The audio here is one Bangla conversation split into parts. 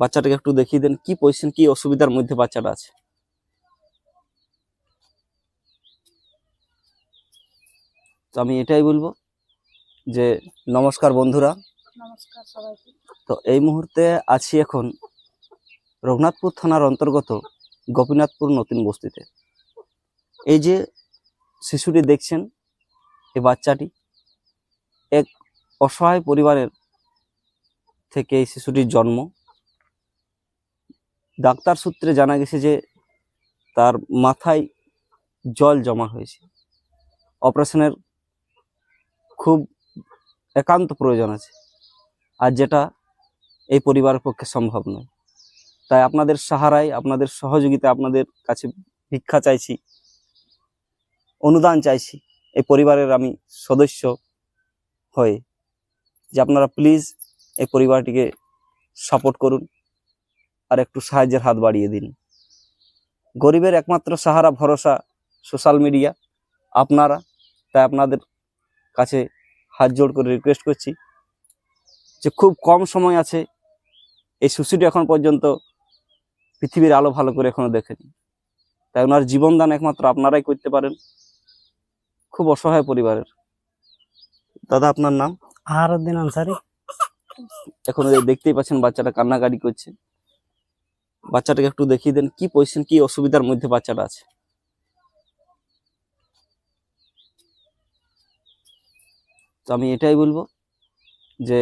বাচ্চাটাকে একটু দেখিয়ে দেন কি পজিশন কি অসুবিধার মধ্যে বাচ্চাটা আছে? তো আমি এটাই বলব যে নমস্কার বন্ধুরা। নমস্কার সবাইকে। তো এই মুহূর্তে আছি এখন রঘুনাথপুর থানার অন্তর্গত গোপীনাথপুর নতুন বস্তিতে। এই যে শিশুটি দেখছেন এই বাচ্চাটি এক অসহায় পরিবারের থেকে এই শিশুটির জন্ম। ডাক্তার সূত্রে জানা গেছে যে তার মাথায় জল জমা হয়েছে। অপারেশনের খুব একান্ত প্রয়োজন আছে, আর যেটা এই পরিবারের পক্ষে সম্ভব নয়। তাই আপনাদের সাহারায়, আপনাদের সহযোগিতা আপনাদের কাছে ভিক্ষা চাইছি, অনুদান চাইছি, এই পরিবারের আমি সদস্য হয়ে যে আপনারা প্লিজ এই পরিবারটিকে সাপোর্ট করুন। আর একটু সাহায্যের হাত বাড়িয়ে দিন। গরিবের একমাত্র সাহারা ভরসা সোশ্যাল মিডিয়া আপনারা তাই আপনাদের কাছে হাত জোড় করে রিকোয়েস্ট করছি যে খুব কম সময় আছে এই শিশুটি এখন পর্যন্ত পৃথিবীর আলো ভালো করে এখনও দেখেনি। তাই ওনার জীবনদান একমাত্র আপনারাই করতে পারেন। খুব অসহায় পরিবারের। দাদা আপনার নাম? আর উদ্দিন আনসারি। এখন দেখতেই পাচ্ছেন বাচ্চাটা কান্নাকাটি করছে। বাচ্চাটাকে একটু দেখিয়ে দেন, কি পজিশন কি অসুবিধার মধ্যে বাচ্চাটা আছে? তো আমি এটাই বলব যে,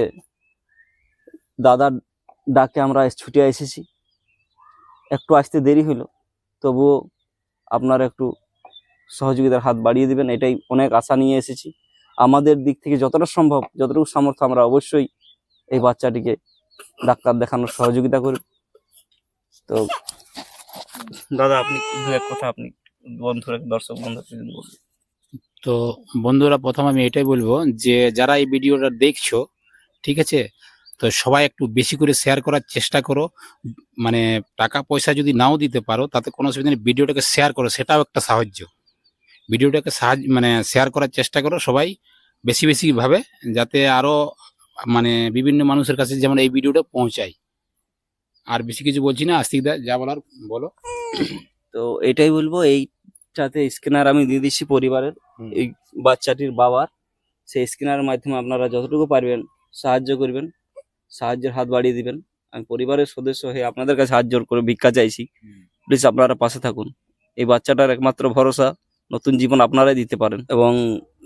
দাদার ডাকে আমরা ছুটে এসেছি। একটু আসতে দেরি হলো, তবুও আপনারা একটু সহযোগিতার হাত বাড়িয়ে দিবেন, এটাই অনেক আশা নিয়ে এসেছি। আমাদের দিক থেকে যতটা সম্ভব, যতটুকু সামর্থ্য, আমরা অবশ্যই এই বাচ্চাটিকে ডাক্তার দেখানোর সহযোগিতা করুন তো দাদা আপনি দু এক কথা আপনি বন্ধুরা দর্শক বন্ধু বলুন। তো বন্ধুরা প্রথম আমি এটাই বলব যে যারা এই ভিডিওটা দেখছ ঠিক আছে? তো সবাই একটু বেশি করে শেয়ার করার চেষ্টা করো। মানে টাকা পয়সা যদি নাও দিতে পারো তাতে কোনো অসুবিধা নেই। ভিডিওটাকে শেয়ার করো সেটাও একটা সাহায্য। ভিডিওটাকে সাহায্য মানে শেয়ার করার চেষ্টা করো সবাই বেশি বেশিভাবে যাতে আরও মানে বিভিন্ন মানুষের কাছে যেমন এই ভিডিওটা পৌঁছায়। আর বেশি কিছু বলছি না আস্তিক দা যা বলার বলো। তো এটাই বলব এইটাতে স্ক্যানার আমি দিয়ে দিচ্ছি পরিবারের। এই বাচ্চাটির বাবার সেই স্ক্যানারের মাধ্যমে আপনারা যতটুকু পারবেন সাহায্য করবেন সাহায্যের হাত বাড়িয়ে দিবেন। আমি পরিবারের সদস্য হয়ে আপনাদের কাছে সাহায্য করে ভিক্ষা চাইছি। প্লিজ আপনারা পাশে থাকুন। এই বাচ্চাটার একমাত্র ভরসা নতুন জীবন আপনারাই দিতে পারেন। এবং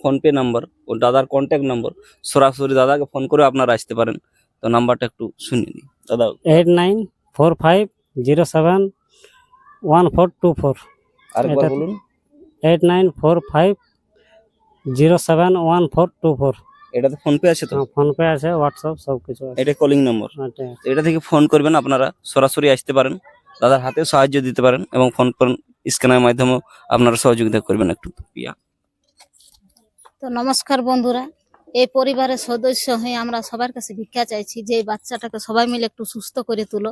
ফোনপে নাম্বার ও দাদার কন্ট্যাক্ট নাম্বার সরাসরি দাদাকে ফোন করে আপনারা আসতে পারেন। তো নাম্বারটা একটু শুনিয়ে নিই। দাদা eight nine four five zero seven one four two four. আরেকবার এটা- বলুন। Eight nine four five zero seven one four two four. এটাতে ফোনপে আছে তো? ফোনপে আছে হোয়াটসঅ্যাপ সব কিছু আছে। এটা কলিং নম্বর ওটাই। এটা থেকে ফোন করবেন আপনারা সরাসরি আসতে পারেন। দাদার হাতেও সাহায্য দিতে পারেন এবং ফোন স্ক্যানের মাধ্যমেও আপনারা সহযোগিতা করবেন একটু। ইয়া তো নমস্কার বন্ধুরা। এই পরিবারের সদস্য হয়ে আমরা সবার কাছে ভিক্ষা চাইছি যে বাচ্চাটাকে সবাই মিলে একটু সুস্থ করে তুলো।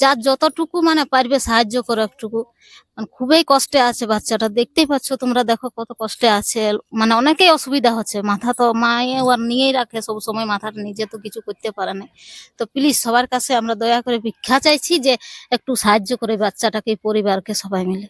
যার যতটুকু মানে পারবে সাহায্য করো একটুকু মানে খুবই কষ্টে আছে বাচ্চাটা। দেখতেই পাচ্ছ তোমরা দেখো কত কষ্টে আছে। মানে অনেকেই অসুবিধা হচ্ছে। মাথা তো মায়ে আর নিয়েই রাখে সব সময়। মাথাটা নিজে তো কিছু করতে পারে না। তো প্লিজ সবার কাছে আমরা দয়া করে ভিক্ষা চাইছি যে একটু সাহায্য করে বাচ্চাটাকে পরিবারকে সবাই মিলে।